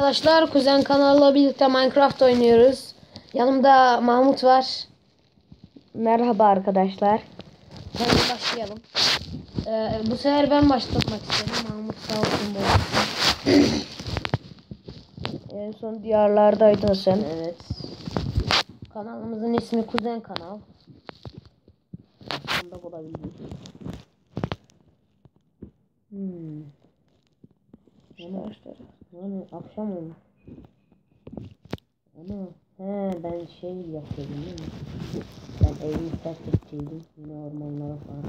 Arkadaşlar kuzen kanalla birlikte Minecraft oynuyoruz. Yanımda Mahmut var. Merhaba arkadaşlar. Hadi başlayalım. Ee, bu sefer ben başlatmak istedim. Mahmut sağ olsun. En son diyarlardaydın sen. Evet. Kanalımızın ismi Kuzen Kanal. Aslında bulabiliriz. Hmm. Yani, yani akşam olmuş. Ama he ben şey yapıyordum değil mi? Ben evimi terk edeceydim. Yine ormanlara falan.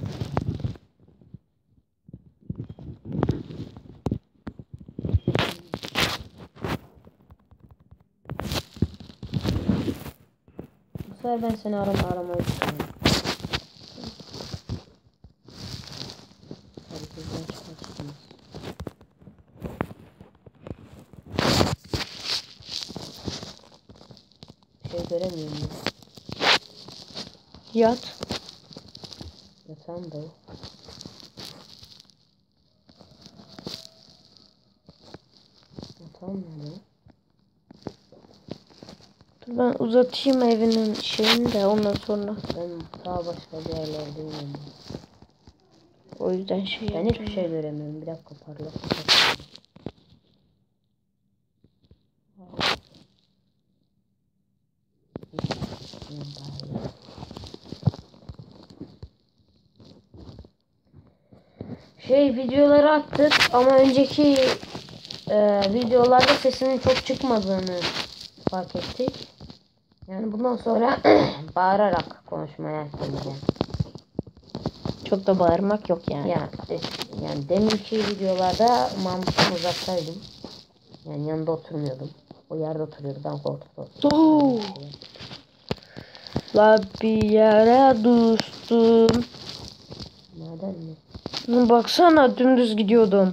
Bu sefer ben seni arama aramayı düşünüyorum. Hadi kızdan çıkarsınız. Bir şey göremiyorum ya. Yat. Yatağım da yok. Yatağım ya? Dur ben uzatayım evinin şeyini de ondan sonra. Ben daha başka bir yerlerdeyim. yani. O yüzden şey Ben yapacağım. hiçbir şey göremiyorum. Bir dakika parlak. Şey videoları attık ama önceki e, videolarda sesinin çok çıkmadığını fark ettik. Yani bundan sonra bağırarak konuşmaya çalışacağım. Çok da bağırmak yok yani. Ya, yani deminki videolarda Mahmut'tan uzaktaydım. Yani yanında oturmuyordum. O yerde oturuyordu. Ben koltukta Oo. oturdum. La bir yere düştüm. Nereden mi? Baksana dümdüz gidiyordum.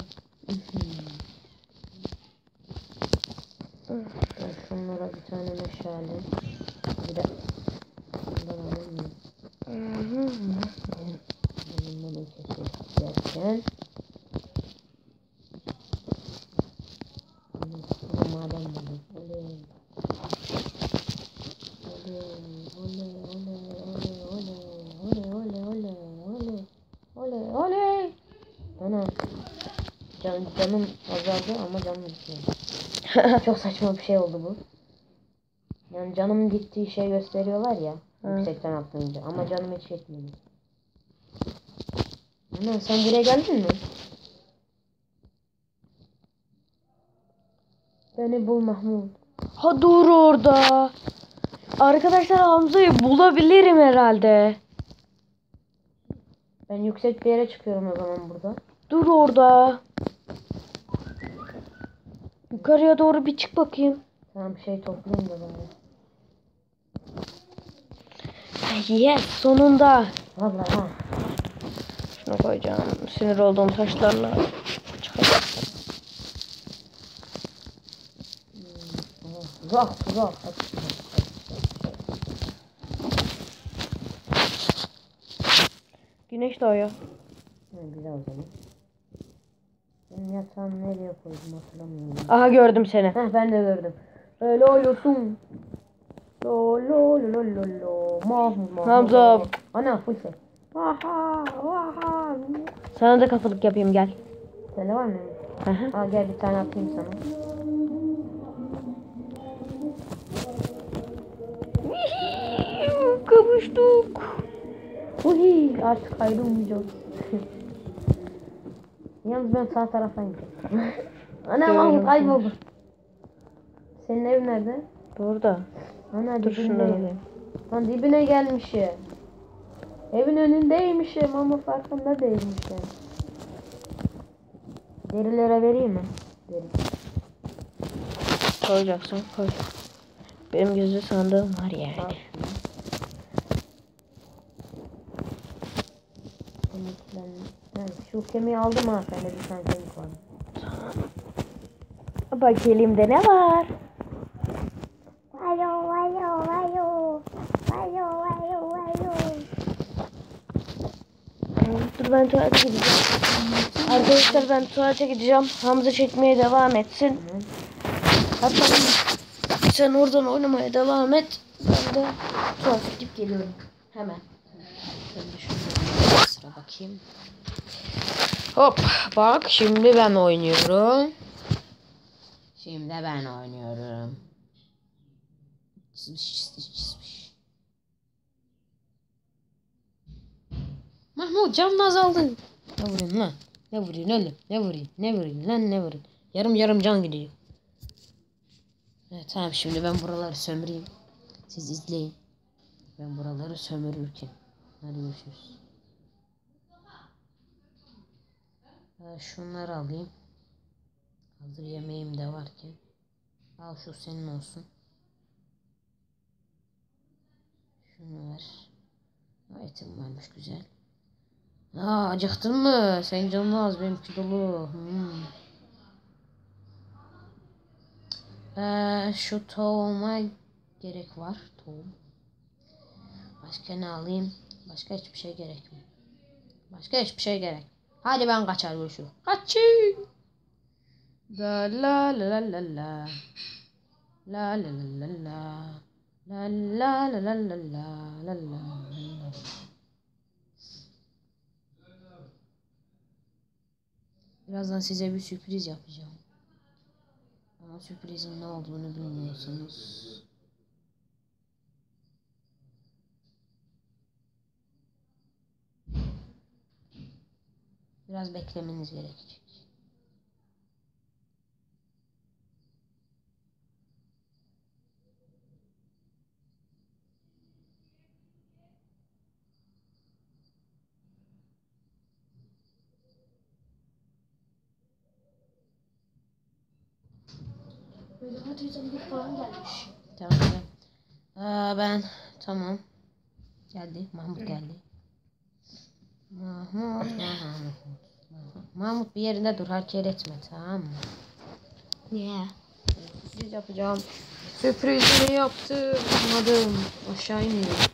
Ben şunlara bir tane meşale. Bir de bundan alayım mı? Canım azaldı ama canım gitmedi. Çok saçma bir şey oldu bu. Yani canım gittiği şey gösteriyorlar ya. Hı. Yüksekten atlayınca. Ama canım hiç yetmedi. Ana sen buraya geldin mi? Beni bul Mahmut. Ha dur orada. Arkadaşlar Hamza'yı bulabilirim herhalde. Ben yüksek bir yere çıkıyorum o zaman burada. Dur orada. Yukarıya doğru bir çık bakayım. Tamam şey toplayayım da bari. Yes sonunda. Vallahi ha. Şunu koyacağım. Sinir olduğum taşlarla. çıkacak. Uzak uzak. Güneş doğuyor. Güzel o zaman. Benim yatağımı nereye koydum hatırlamıyorum. Aha gördüm seni. Heh ben de gördüm. Öyle oluyorsun. Lo lo lo lo lo lo. Mahmut Mahmut. Hamza. Ana full ses. Aha aha. Sana da kafalık yapayım gel. Sende var mı? Aha. Aa gel bir tane atayım sana. Kavuştuk. Uhi artık ayrılmayacağız. Yalnız ben sağ taraftan gidiyorum. Ana Mahmut kayboldu. Senin ev nerede? Burada. Ana Dur dibinde. alayım. Lan dibine gelmişim. Evin önündeymişim ama farkında değilmişim. Derilere vereyim mi? Deri. Koyacaksın koy. Benim gizli sandığım var yani. şunu. Kemiklen- Ha, Şu kemiği aldım ha. Sende bir tane kemik var. Bak elimde ne var? Vayo vayo vayo. Vayo vayo vayo. Dur ben tuvalete gideceğim. Arkadaşlar ben tuvalete gideceğim. Hamza çekmeye devam etsin. Hatta sen oradan oynamaya devam et. Ben de tuhaf gidip geliyorum. Hemen. Ben de şurada sıra bakayım. Hop bak şimdi ben oynuyorum. Şimdi ben oynuyorum. Mahmut canın azaldı. Ne vuruyorsun lan? Ne vuruyorsun oğlum? Ne vuruyorsun? Ne vuruyorsun lan ne vuruyorsun? Yarım yarım can gidiyor. Evet tamam şimdi ben buraları sömüreyim. Siz izleyin. Ben buraları sömürürken. Hadi görüşürüz. Ben şunları alayım. Hazır yemeğim de varken. Al şu senin olsun. Şunu ver. Etim varmış güzel. Aa acıktın mı? Sen canın az benimki dolu. Hmm. Ee, şu tohuma gerek var. Tohum. Başka ne alayım? Başka hiçbir şey gerekmiyor. Başka hiçbir şey gerek. Hadi ben kaçar şu. Kaçın. La la la la la. La la la la la. La la la la la la la la. Birazdan size bir sürpriz yapacağım. Ama sürprizin ne olduğunu bilmiyorsunuz. Biraz beklemeniz gerekecek. Falan gelmiş. Tamam. Aa, ben tamam. Geldi. Mahmut geldi. Mahmut. Mahmut. Mahmut bir yerinde dur. Hareket etme tamam mı? Niye? Sürpriz yapacağım. Sürprizini yaptım. Anladım. Aşağı iniyor.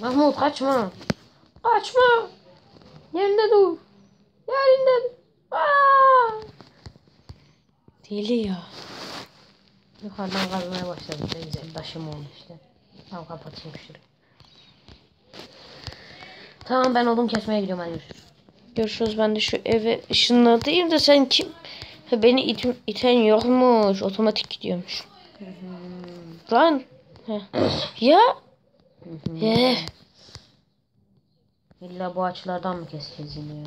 Mahmut kaçma. Kaçma. Yerinde dur. Yerinde dur. Aa! Deli ya. Yukarıdan kazmaya başladım. Ne güzel taşım oldu işte. Tamam kapatayım şurayı. Tamam ben odun kesmeye gidiyorum hadi görüşürüz. Görüşürüz ben de şu eve ışınladayım da sen kim? Ha, beni it iten yokmuş. Otomatik gidiyormuş. Lan. Heh. ya. He. İlla bu açılardan mı keseceğiz yine ya?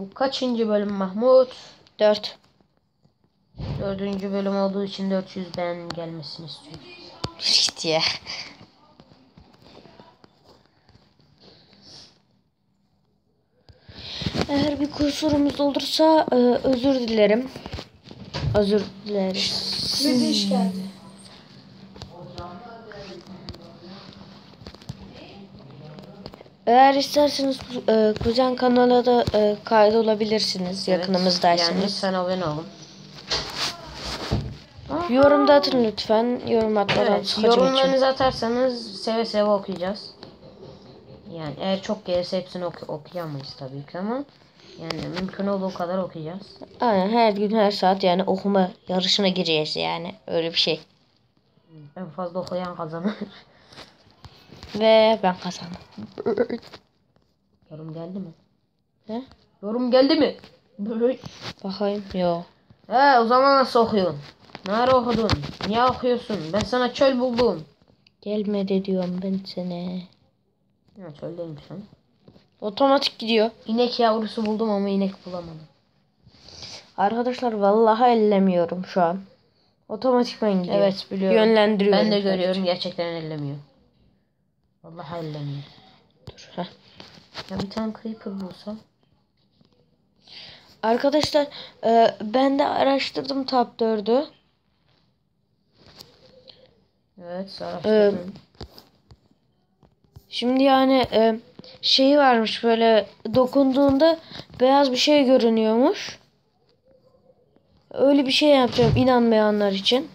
Bu kaçıncı bölüm Mahmut? Dört. Dördüncü bölüm olduğu için 400 ben gelmesini istiyorum. Git ya. Eğer bir kusurumuz olursa e, özür dilerim. Özür de iş geldi. Eğer isterseniz e, kuzen kanala da e, kaydolabilirsiniz Evet, yakınımızdaysanız. Yani sen abone olun. Yorumda atın lütfen. Yorum atmadan Evet, sıkıcım için. yorumlarınızı atarsanız seve seve okuyacağız. Yani eğer çok gelirse hepsini oku- okuyamayız tabii ki ama yani mümkün olduğu kadar okuyacağız. Aynen her gün her saat yani okuma yarışına gireceğiz yani. Öyle bir şey. En fazla okuyan kazanır. Ve ben kazandım. Yorum geldi mi? He? Yorum geldi mi? Bakayım. Yo. He o zaman nasıl okuyorsun? Nerede okudun? Niye okuyorsun? Ben sana çöl buldum. Gelmedi diyorum ben sana. Ya çöldeymiş lan. Otomatik gidiyor. İnek yavrusu buldum ama inek bulamadım. Arkadaşlar vallahi ellemiyorum şu an. Otomatikman gidiyor. Evet biliyorum. Yönlendiriyorum. Ben de görüyorum gerçekten ellemiyor. Vallahi ellemiyor. Dur, heh. Ya bir tane creeper bulsam. Arkadaşlar e, ben de araştırdım Tab 4'ü. Evet araştırdım. Şimdi yani e, şeyi varmış böyle dokunduğunda beyaz bir şey görünüyormuş. Öyle bir şey yapacağım inanmayanlar için.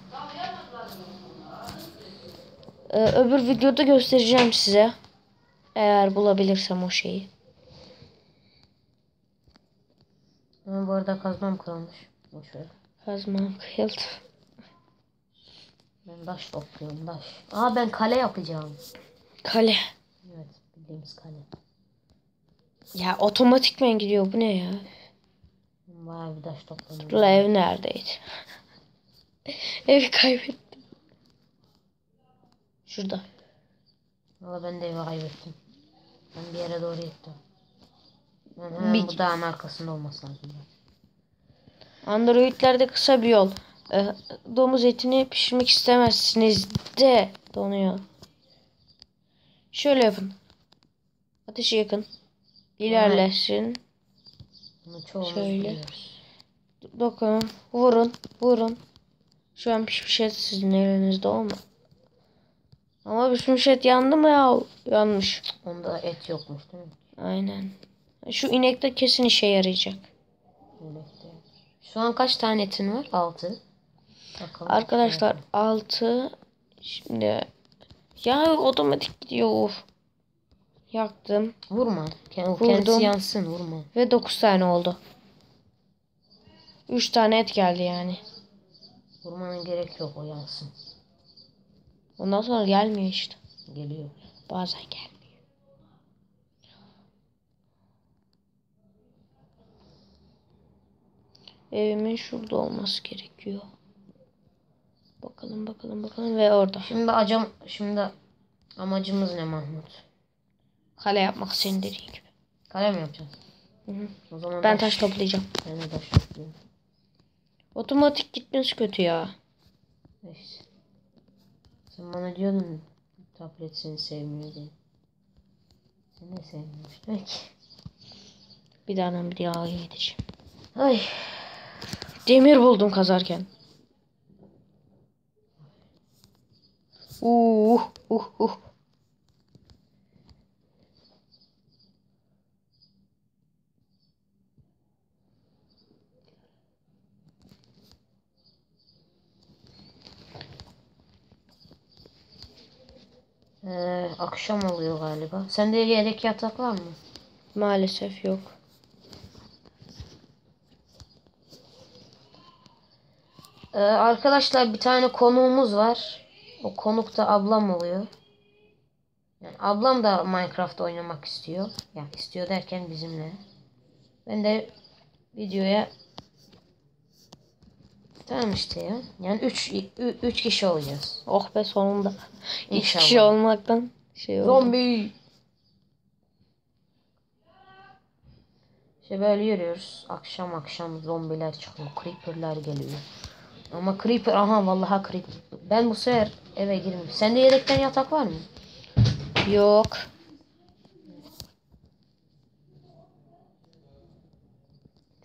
Ee, öbür videoda göstereceğim size. Eğer bulabilirsem o şeyi. Ama bu arada kazmam kırılmış. Boş ver. Kazmam kıyıldı. Ben taş topluyorum taş. Aa ben kale yapacağım. Kale. Evet bildiğimiz kale. Ya otomatikmen gidiyor. Bu ne ya? Ben Bayağı bir taş topladım. La ev neredeydi? Evi kaybettim. Şurada. Valla ben de evi kaybettim. Ben bir yere doğru gittim. Ben hemen Bir- bu dağın arkasında olması lazım. Androidlerde kısa bir yol. Ee, domuz etini pişirmek istemezsiniz de donuyor. Şöyle yapın. Ateşi yakın. İlerlesin. Bunu Şöyle. biliyoruz. Dokunun. Vurun. Vurun. Şu an pişmiş et sizin elinizde olma. Ama pişmiş et yandı mı ya? Yanmış. Onda et yokmuş değil mi? Aynen. Şu inek de kesin işe yarayacak. Yemekte. Şu an kaç tane etin var? 6. Bakalım. Arkadaşlar 6 şimdi ya otomatik gidiyor. Of. Yaktım Vurma. Kend- Vurdum. Kendisi yansın vurma. ve 9 tane oldu. 3 tane et geldi yani. Vurmanın gerek yok o yansın. Ondan sonra gelmiyor işte. Geliyor. Bazen gelmiyor. Evimin şurada olması gerekiyor. Bakalım bakalım bakalım ve orada. Şimdi acam şimdi amacımız ne Mahmut? Kale yapmak senin dediğin gibi. Kale mi yapacağız? Hı hı. O zaman Ben taş toplayacağım. Ben de taş topluyorum. Otomatik gitmesi kötü ya. Neyse. Sen bana diyordun tablet seni sevmiyor diye. Sen ne sevmiyormuş demek ki. Bir daha bir daha gideceğim. Ay. Demir buldum kazarken. Uh uh uh. Ee, akşam oluyor galiba. Sende yedek yatak var mı? Maalesef yok. Ee, arkadaşlar bir tane konuğumuz var. O konuk da ablam oluyor. Yani ablam da Minecraft oynamak istiyor. Yani istiyor derken bizimle. Ben de videoya Tamam işte ya. Yani 3 3 kişi olacağız. Oh be sonunda. İki İnşallah. kişi olmaktan şey oldu. Zombi. İşte böyle yürüyoruz. Akşam akşam zombiler çıkıyor. Creeper'lar geliyor. Ama creeper aha vallahi creeper. Ben bu sefer eve girmeyeyim. Sende yedekten yatak var mı? Yok.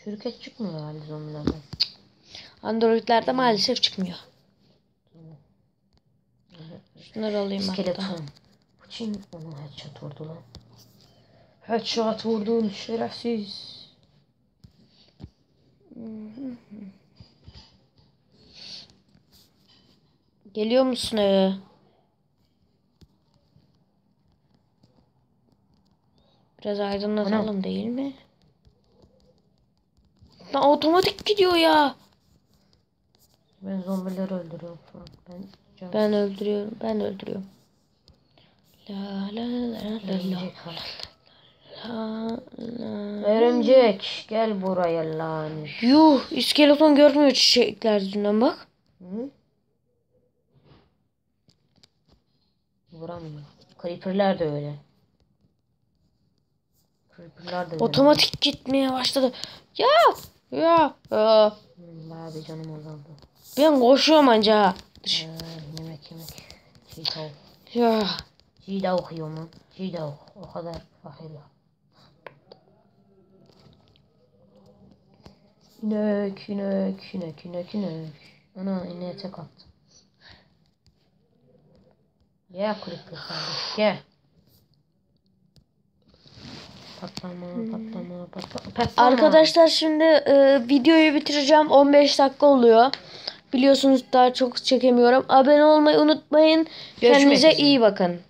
Çürük et çıkmıyor herhalde zombilerden. Androidlerde maalesef çıkmıyor. Şunları alayım hatta. Çin onu headshot vurdu lan. Headshot vurdun şerefsiz. Geliyor musun eve? Biraz aydınlatalım değil mi? Lan otomatik gidiyor ya. Ben zombileri öldürüyorum şu an. Ben Ben öldürüyorum. Ben öldürüyorum. La la la la la örümcek gel buraya lan. Yuh iskeleton görmüyor çiçekler yüzünden bak. Hı? Vuramıyor. Creeper'lar da öyle. Creeper'lar da öyle. Otomatik gitmeye başladı. Ya ya. ya. Hmm, Bayağı bir canım azaldı. Ben koşuyorum anca. Ee, yemek yemek. Tavuk. Ya. Tavuk yiyor mu? Çiğ tavuk. O kadar fakir ya. İnek, inek, inek, inek, inek. Ana ineğe tek attı. Gel Creeper kardeş gel. Patlama, patlama, patlama, patlama. Arkadaşlar şimdi e, videoyu bitireceğim. 15 dakika oluyor. Biliyorsunuz daha çok çekemiyorum. Abone olmayı unutmayın. Görüşmek Kendinize üzere. iyi bakın.